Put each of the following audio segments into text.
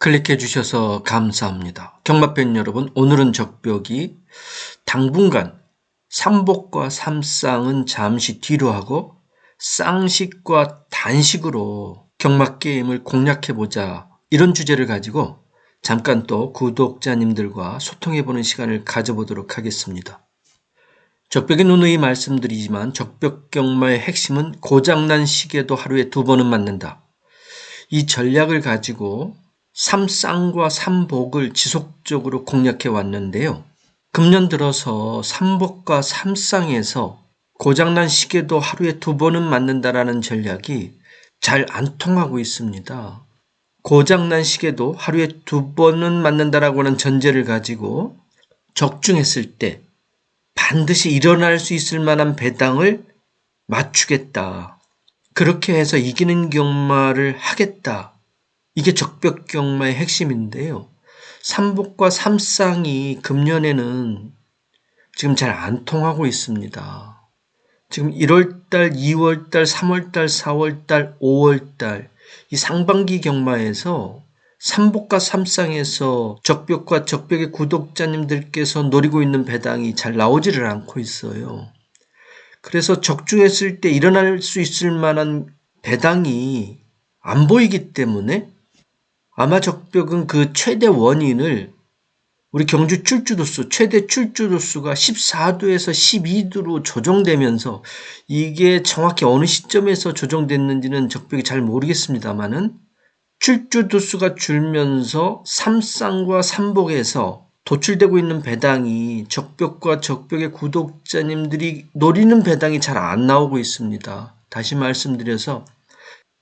클릭해 주셔서 감사합니다. 경마팬 여러분, 오늘은 적벽이 당분간 삼복과 삼쌍은 잠시 뒤로 하고 쌍식과 단식으로 경마 게임을 공략해 보자 이런 주제를 가지고 잠깐 또 구독자님들과 소통해 보는 시간을 가져보도록 하겠습니다. 적벽의 누누이 말씀드리지만 적벽 경마의 핵심은 고장난 시계도 하루에 두 번은 맞는다. 이 전략을 가지고 삼쌍과 삼복을 지속적으로 공략해 왔는데요. 금년 들어서 삼복과 삼쌍에서 고장난 시계도 하루에 두 번은 맞는다라는 전략이 잘 안 통하고 있습니다. 고장난 시계도 하루에 두 번은 맞는다라고 하는 전제를 가지고 적중했을 때 반드시 일어날 수 있을 만한 배당을 맞추겠다. 그렇게 해서 이기는 경마를 하겠다. 이게 적벽경마의 핵심인데요. 삼복과 삼쌍이 금년에는 지금 잘 안 통하고 있습니다. 지금 1월달, 2월달, 3월달, 4월달, 5월달 이 상반기 경마에서 삼복과 삼쌍에서 적벽과 적벽의 구독자님들께서 노리고 있는 배당이 잘 나오지를 않고 있어요. 그래서 적중했을 때 일어날 수 있을 만한 배당이 안 보이기 때문에 아마 적벽은 그 최대 원인을 우리 경주 출주도수 최대 출주도수가 14도에서 12도로 조정되면서 이게 정확히 어느 시점에서 조정됐는지는 적벽이 잘 모르겠습니다만은 출주도수가 줄면서 삼쌍과 삼복에서 도출되고 있는 배당이 적벽과 적벽의 구독자님들이 노리는 배당이 잘 안 나오고 있습니다. 다시 말씀드려서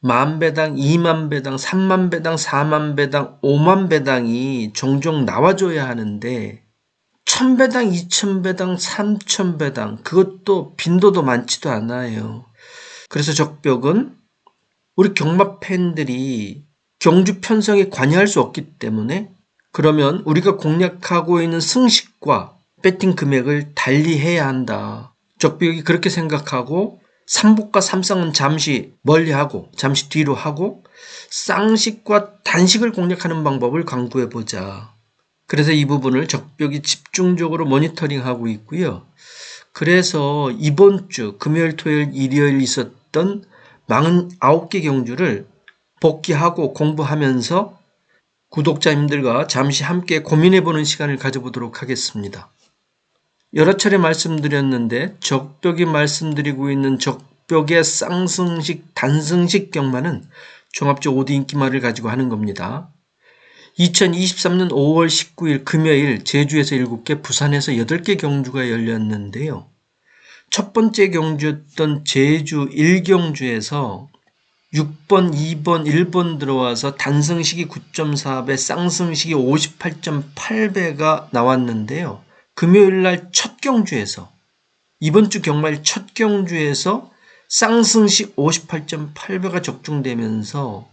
만 배당, 2만 배당, 3만 배당, 4만 배당, 5만 배당이 종종 나와줘야 하는데 1000배당, 2000배당, 3000배당 그것도 빈도도 많지도 않아요. 그래서 적벽은 우리 경마 팬들이 경주 편성에 관여할 수 없기 때문에 그러면 우리가 공략하고 있는 승식과 배팅 금액을 달리해야 한다. 적벽이 그렇게 생각하고 삼복과 삼쌍은 잠시 멀리하고 잠시 뒤로 하고 쌍식과 단식을 공략하는 방법을 강구해 보자. 그래서 이 부분을 적벽이 집중적으로 모니터링하고 있고요. 그래서 이번 주 금요일, 토요일, 일요일 있었던 49개 경주를 복귀하고 공부하면서 구독자님들과 잠시 함께 고민해 보는 시간을 가져보도록 하겠습니다. 여러 차례 말씀드렸는데 적벽이 말씀드리고 있는 적벽의 쌍승식, 단승식 경마는 종합적 5드 인기말을 가지고 하는 겁니다. 2023년 5월 19일 금요일 제주에서 7개, 부산에서 8개 경주가 열렸는데요. 첫 번째 경주였던 제주 1경주에서 6번, 2번, 1번 들어와서 단승식이 9.4배, 쌍승식이 58.8배가 나왔는데요. 금요일 날 첫 경주에서 이번 주 경마일 첫 경주에서 쌍승식 58.8배가 적중되면서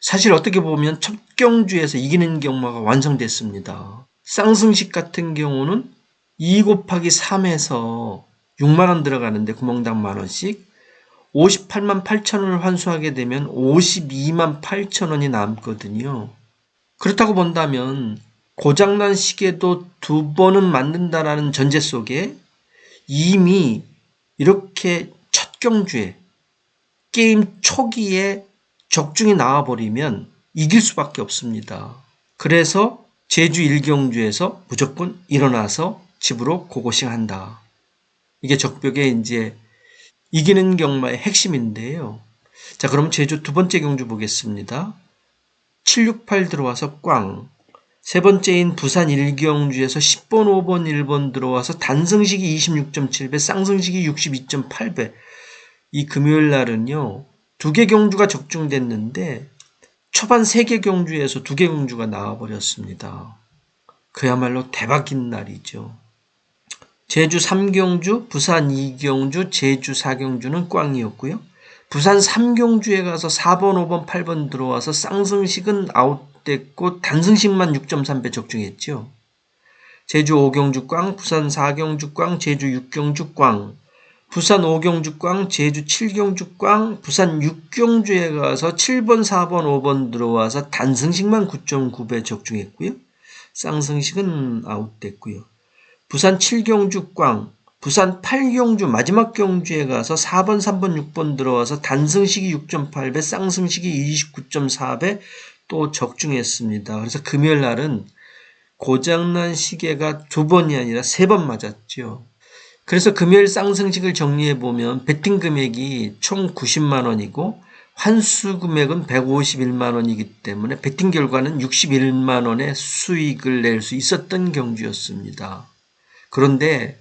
사실 어떻게 보면 첫 경주에서 이기는 경마가 완성됐습니다. 쌍승식 같은 경우는 2 곱하기 3에서 6만원 들어가는데 구멍당 만원씩 58만 8천원을 환수하게 되면 52만 8천원이 남거든요. 그렇다고 본다면 고장난 시계도 두 번은 만든다라는 전제 속에 이미 이렇게 첫 경주에 게임 초기에 적중이 나와버리면 이길 수밖에 없습니다. 그래서 제주 1경주에서 무조건 일어나서 집으로 고고싱 한다. 이게 적벽의 이제 이기는 경마의 핵심인데요. 자, 그럼 제주 두 번째 경주 보겠습니다. 768 들어와서 꽝. 세 번째인 부산 일경주에서 10번, 5번, 1번 들어와서 단승식이 26.7배, 쌍승식이 62.8배. 이 금요일 날은요, 두 개 경주가 적중됐는데, 초반 세 개 경주에서 두 개 경주가 나와버렸습니다. 그야말로 대박인 날이죠. 제주 3경주, 부산 2경주, 제주 4경주는 꽝이었고요. 부산 3경주에 가서 4번, 5번, 8번 들어와서 쌍승식은 아웃 됐고 단승식만 6.3배 적중했죠. 제주 5경주 꽝, 부산 4경주 꽝, 제주 6경주 꽝, 부산 5경주꽝, 제주 7경주꽝, 부산 6경주에 가서 7번, 4번, 5번 들어와서 단승식만 9.9배 적중했고요. 쌍승식은 아웃됐고요. 부산 7경주꽝, 부산 8경주 마지막 경주에 가서 4번, 3번, 6번 들어와서 단승식이 6.8배, 쌍승식이 29.4배 또 적중했습니다. 그래서 금요일 날은 고장난 시계가 두 번이 아니라 세 번 맞았죠. 그래서 금요일 쌍승식을 정리해 보면 베팅 금액이 총 90만 원이고 환수 금액은 151만 원이기 때문에 베팅 결과는 61만 원의 수익을 낼 수 있었던 경주였습니다. 그런데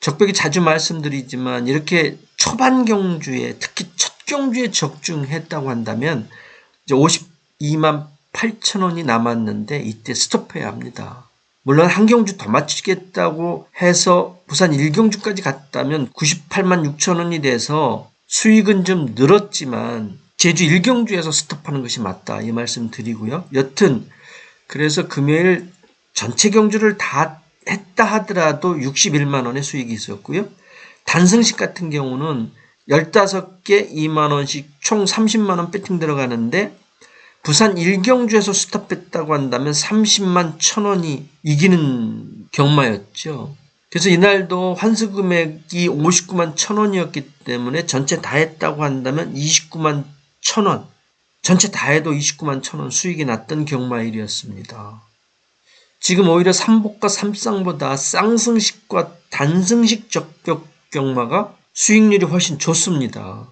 적벽이 자주 말씀드리지만 이렇게 초반 경주에 특히 첫 경주에 적중했다고 한다면 이제 52만 8천 원이 남았는데 이때 스톱해야 합니다. 물론 한 경주 더 맞추겠다고 해서 부산 1경주까지 갔다면 98만 6천 원이 돼서 수익은 좀 늘었지만 제주 1경주에서 스톱하는 것이 맞다 이 말씀 드리고요. 여튼 그래서 금요일 전체 경주를 다 했다 하더라도 61만 원의 수익이 있었고요. 단승식 같은 경우는 15개 2만 원씩 총 30만 원 배팅 들어가는데 부산 일경주에서 스탑했다고 한다면 30만 천 원이 이기는 경마였죠. 그래서 이날도 환수 금액이 59만 천 원이었기 때문에 전체 다 했다고 한다면 29만 천 원, 전체 다 해도 29만 천원 수익이 났던 경마일이었습니다. 지금 오히려 삼복과 삼쌍보다 쌍승식과 단승식 적격 경마가 수익률이 훨씬 좋습니다.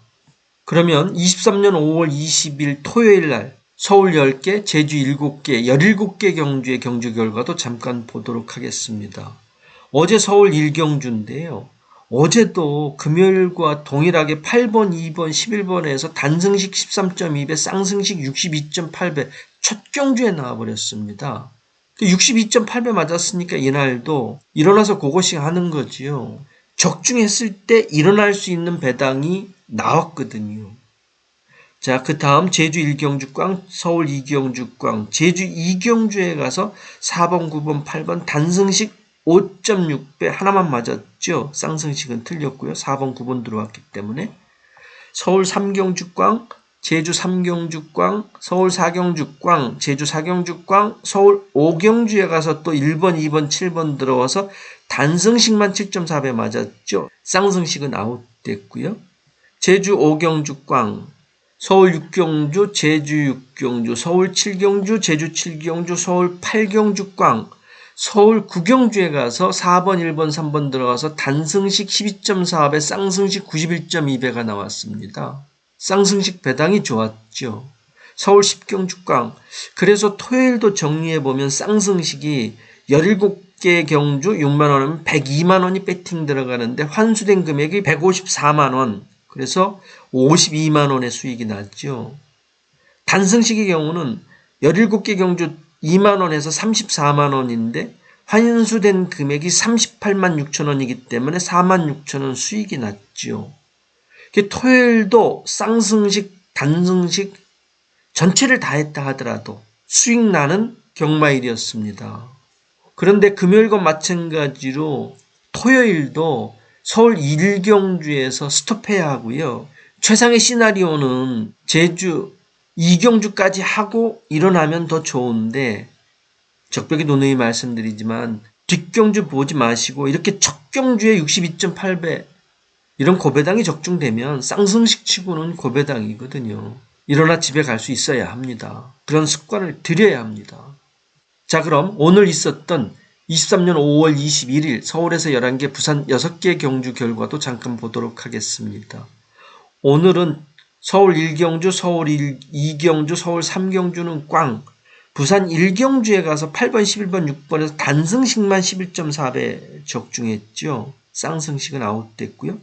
그러면 23년 5월 20일 토요일 날 서울 10개, 제주 7개, 17개 경주의 경주 결과도 잠깐 보도록 하겠습니다. 어제 서울 1경주인데요. 어제도 금요일과 동일하게 8번, 2번, 11번에서 단승식 13.2배, 쌍승식 62.8배 첫 경주에 나와버렸습니다. 62.8배 그 맞았으니까 이날도 일어나서 그것이 하는 거지요. 적중했을 때 일어날 수 있는 배당이 나왔거든요. 자, 그 다음 제주 1경주꽝, 서울 2경주꽝, 제주 2경주에 가서 4번, 9번, 8번 단승식 5.6배 하나만 맞았죠. 쌍승식은 틀렸고요. 4번, 9번 들어왔기 때문에. 서울 3경주꽝, 제주 3경주꽝, 서울 4경주꽝, 제주 4경주꽝, 서울 5경주에 가서 또 1번, 2번, 7번 들어와서 단승식만 7.4배 맞았죠. 쌍승식은 아웃됐고요. 제주 5경주꽝, 서울 6경주, 제주 6경주, 서울 7경주, 제주 7경주, 서울 8경주 꽝, 서울 9경주에 가서 4번, 1번, 3번 들어가서 단승식 12.4배, 쌍승식 91.2배가 나왔습니다. 쌍승식 배당이 좋았죠. 서울 10경주 꽝. 그래서 토요일도 정리해보면 쌍승식이 17개 경주 6만원은 102만원이 배팅 들어가는데 환수된 금액이 154만원. 그래서 52만 원의 수익이 났죠. 단승식의 경우는 17개 경주 2만 원에서 34만 원인데 환수된 금액이 38만 6천 원이기 때문에 4만 6천 원 수익이 났죠. 토요일도 쌍승식, 단승식 전체를 다 했다 하더라도 수익 나는 경마일이었습니다. 그런데 금요일과 마찬가지로 토요일도 서울 1경주에서 스톱해야 하고요. 최상의 시나리오는 제주 2경주까지 하고 일어나면 더 좋은데 적벽이 노노이 말씀드리지만 뒷경주 보지 마시고 이렇게 첫 경주에 62.8배 이런 고배당이 적중되면 쌍승식 치고는 고배당이거든요. 일어나 집에 갈 수 있어야 합니다. 그런 습관을 들여야 합니다. 자 그럼 오늘 있었던 23년 5월 21일 서울에서 11개, 부산 6개 경주 결과도 잠깐 보도록 하겠습니다. 오늘은 서울 1경주, 서울 1, 2경주, 서울 3경주는 꽝, 부산 1경주에 가서 8번, 11번, 6번에서 단승식만 11.4배 적중했죠. 쌍승식은 아웃됐고요.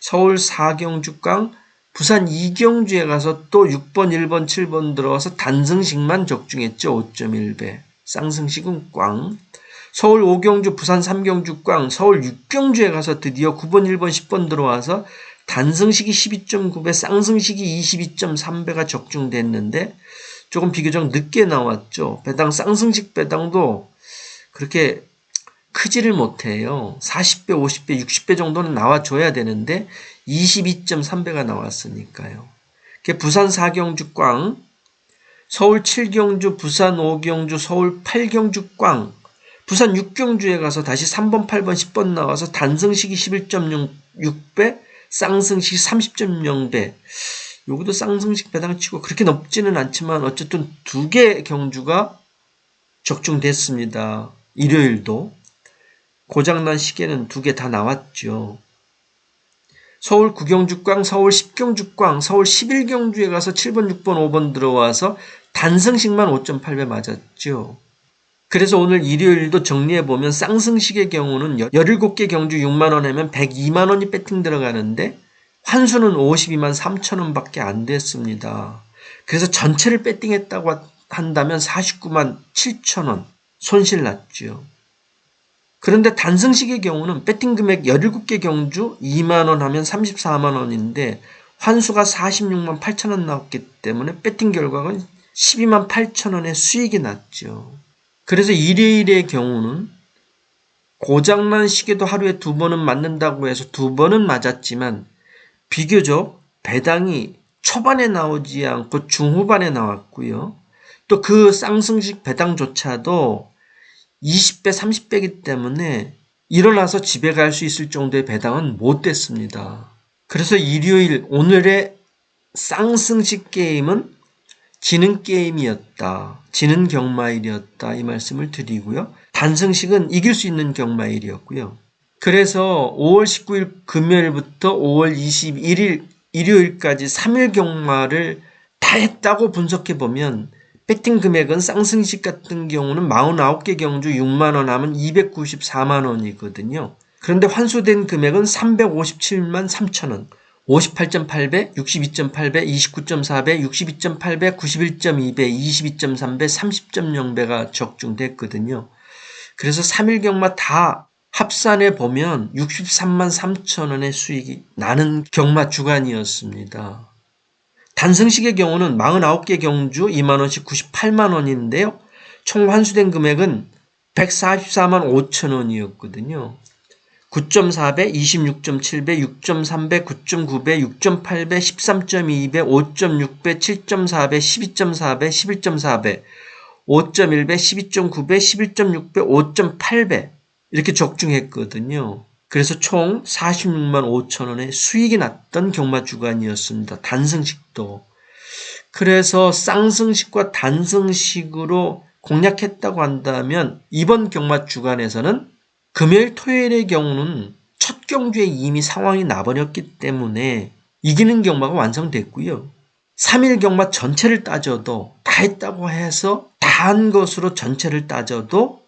서울 4경주 꽝, 부산 2경주에 가서 또 6번, 1번, 7번 들어와서 단승식만 적중했죠. 5.1배. 쌍승식은 꽝. 서울 5경주, 부산 3경주 꽝, 서울 6경주에 가서 드디어 9번, 1번, 10번 들어와서 단승식이 12.9배, 쌍승식이 22.3배가 적중됐는데 조금 비교적 늦게 나왔죠. 배당 쌍승식 배당도 그렇게 크지를 못해요. 40배, 50배, 60배 정도는 나와줘야 되는데 22.3배가 나왔으니까요. 부산 4경주 꽝, 서울 7경주, 부산 5경주, 서울 8경주 꽝, 부산 6경주에 가서 다시 3번, 8번, 10번 나와서 단승식이 11.6배, 쌍승식 30.0배. 요것도 쌍승식 배당치고 그렇게 높지는 않지만 어쨌든 두 개 경주가 적중됐습니다. 일요일도. 고장난 시계는 두 개 다 나왔죠. 서울 9경주꽝, 서울 10경주꽝, 서울 11경주에 가서 7번, 6번, 5번 들어와서 단승식만 5.8배 맞았죠. 그래서 오늘 일요일도 정리해보면 쌍승식의 경우는 17개 경주 6만원 하면 102만원이 배팅 들어가는데 환수는 52만 3천원 밖에 안 됐습니다. 그래서 전체를 배팅했다고 한다면 49만 7천원 손실 났죠. 그런데 단승식의 경우는 배팅 금액 17개 경주 2만원 하면 34만원인데 환수가 46만 8천원 나왔기 때문에 배팅 결과는 12만 8천원의 수익이 났죠. 그래서 일요일의 경우는 고장난 시계도 하루에 두 번은 맞는다고 해서 두 번은 맞았지만 비교적 배당이 초반에 나오지 않고 중후반에 나왔고요. 또 그 쌍승식 배당조차도 20배, 30배이기 때문에 일어나서 집에 갈 수 있을 정도의 배당은 못 됐습니다. 그래서 일요일 오늘의 쌍승식 게임은 지는 게임이었다. 지는 경마일이었다. 이 말씀을 드리고요. 단승식은 이길 수 있는 경마일이었고요. 그래서 5월 19일 금요일부터 5월 21일 일요일까지 3일 경마를 다 했다고 분석해 보면 배팅 금액은 쌍승식 같은 경우는 49개 경주 6만원 하면 294만원이거든요. 그런데 환수된 금액은 357만 3천원. 58.8배, 62.8배, 29.4배, 62.8배, 91.2배, 22.3배, 30.0배가 적중됐거든요. 그래서 3일 경마 다 합산해 보면 63만 3천 원의 수익이 나는 경마 주간이었습니다. 단승식의 경우는 49개 경주 2만원씩 98만원인데요. 총 환수된 금액은 144만 5천 원이었거든요. 9.4배, 26.7배, 6.3배, 9.9배, 6.8배, 13.2배, 5.6배, 7.4배, 12.4배, 11.4배, 5.1배, 12.9배, 11.6배, 5.8배 이렇게 적중했거든요. 그래서 총 46만 5천 원의 수익이 났던 경마 주간이었습니다. 단승식도. 그래서 쌍승식과 단승식으로 공략했다고 한다면 이번 경마 주간에서는 금요일 토요일의 경우는 첫 경주에 이미 상황이 나버렸기 때문에 이기는 경마가 완성됐고요. 3일 경마 전체를 따져도 다 했다고 해서 다 한 것으로 전체를 따져도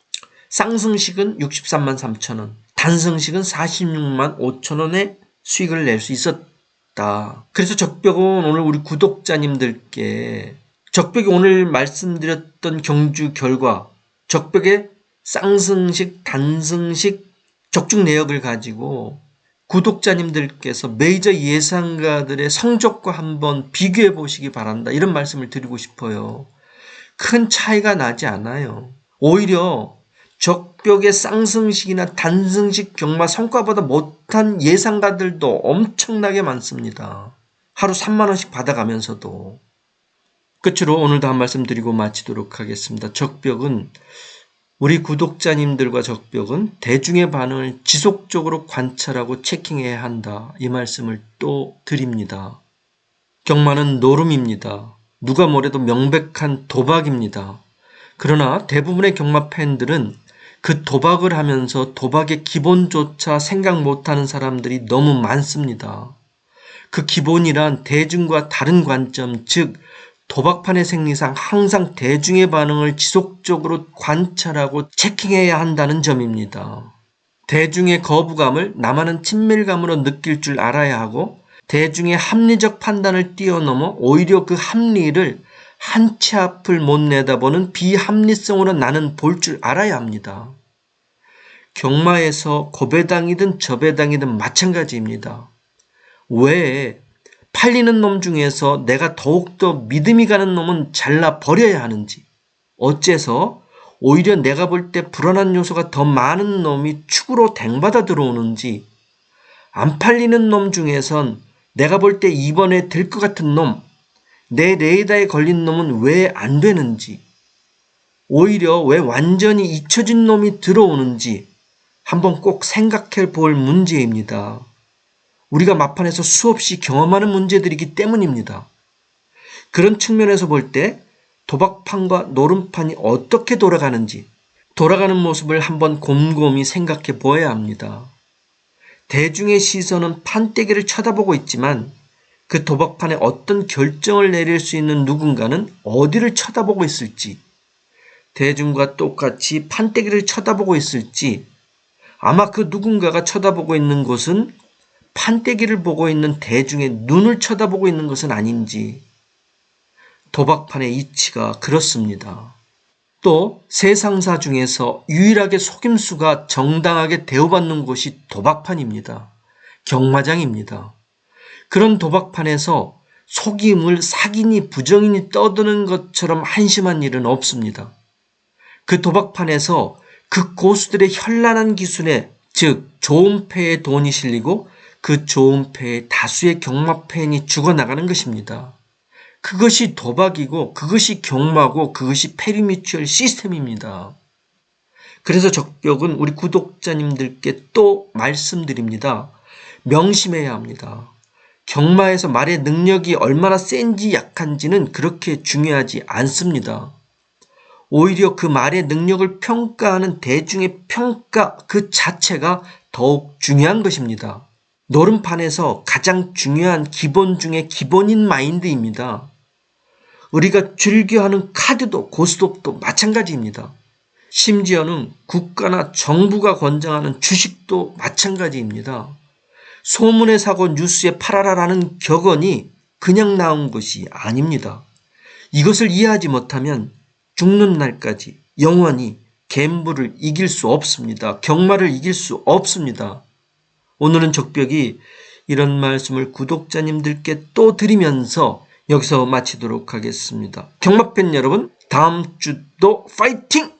쌍승식은 63만 3천원, 단승식은 46만 5천원의 수익을 낼 수 있었다. 그래서 적벽은 오늘 우리 구독자님들께 적벽이 오늘 말씀드렸던 경주 결과 적벽의 쌍승식, 단승식 적중 내역을 가지고 구독자님들께서 메이저 예상가들의 성적과 한번 비교해 보시기 바란다. 이런 말씀을 드리고 싶어요. 큰 차이가 나지 않아요. 오히려 적벽의 쌍승식이나 단승식 경마 성과보다 못한 예상가들도 엄청나게 많습니다. 하루 3만원씩 받아가면서도. 끝으로 오늘도 한 말씀 드리고 마치도록 하겠습니다. 적벽은 우리 구독자님들과 적벽은 대중의 반응을 지속적으로 관찰하고 체킹해야 한다. 이 말씀을 또 드립니다. 경마는 노름입니다. 누가 뭐래도 명백한 도박입니다. 그러나 대부분의 경마 팬들은 그 도박을 하면서 도박의 기본조차 생각 못하는 사람들이 너무 많습니다. 그 기본이란 대중과 다른 관점, 즉 도박판의 생리상 항상 대중의 반응을 지속적으로 관찰하고 체킹해야 한다는 점입니다. 대중의 거부감을 남하는 친밀감으로 느낄 줄 알아야 하고 대중의 합리적 판단을 뛰어넘어 오히려 그 합리를 한 치 앞을 못 내다보는 비합리성으로 나는 볼 줄 알아야 합니다. 경마에서 고배당이든 저배당이든 마찬가지입니다. 왜 팔리는 놈 중에서 내가 더욱더 믿음이 가는 놈은 잘라 버려야 하는지, 어째서 오히려 내가 볼 때 불안한 요소가 더 많은 놈이 축으로 댕받아 들어오는지 안 팔리는 놈 중에선 내가 볼 때 이번에 될 것 같은 놈, 내 레이더에 걸린 놈은 왜 안 되는지, 오히려 왜 완전히 잊혀진 놈이 들어오는지 한번 꼭 생각해 볼 문제입니다. 우리가 마판에서 수없이 경험하는 문제들이기 때문입니다. 그런 측면에서 볼 때 도박판과 노름판이 어떻게 돌아가는지 돌아가는 모습을 한번 곰곰이 생각해 보아야 합니다. 대중의 시선은 판때기를 쳐다보고 있지만 그 도박판에 어떤 결정을 내릴 수 있는 누군가는 어디를 쳐다보고 있을지, 대중과 똑같이 판때기를 쳐다보고 있을지, 아마 그 누군가가 쳐다보고 있는 곳은 판때기를 보고 있는 대중의 눈을 쳐다보고 있는 것은 아닌지, 도박판의 이치가 그렇습니다. 또 세상사 중에서 유일하게 속임수가 정당하게 대우받는 곳이 도박판입니다. 경마장입니다. 그런 도박판에서 속임을 사기니 부정인이 떠드는 것처럼 한심한 일은 없습니다. 그 도박판에서 그 고수들의 현란한 기술에 즉 좋은 패에 돈이 실리고 그 좋은 패에 다수의 경마팬이 죽어나가는 것입니다. 그것이 도박이고 그것이 경마고 그것이 페리미추얼 시스템입니다. 그래서 적벽은 우리 구독자님들께 또 말씀드립니다. 명심해야 합니다. 경마에서 말의 능력이 얼마나 센지 약한지는 그렇게 중요하지 않습니다. 오히려 그 말의 능력을 평가하는 대중의 평가 그 자체가 더욱 중요한 것입니다. 노름판에서 가장 중요한 기본 중의 기본인 마인드입니다. 우리가 즐겨하는 카드도 고스톱도 마찬가지입니다. 심지어는 국가나 정부가 권장하는 주식도 마찬가지입니다. 소문에 사고 뉴스에 팔아라라는 격언이 그냥 나온 것이 아닙니다. 이것을 이해하지 못하면 죽는 날까지 영원히 갬블을 이길 수 없습니다. 경마를 이길 수 없습니다. 오늘은 적벽이 이런 말씀을 구독자님들께 또 드리면서 여기서 마치도록 하겠습니다. 경마팬 여러분, 다음 주도 파이팅!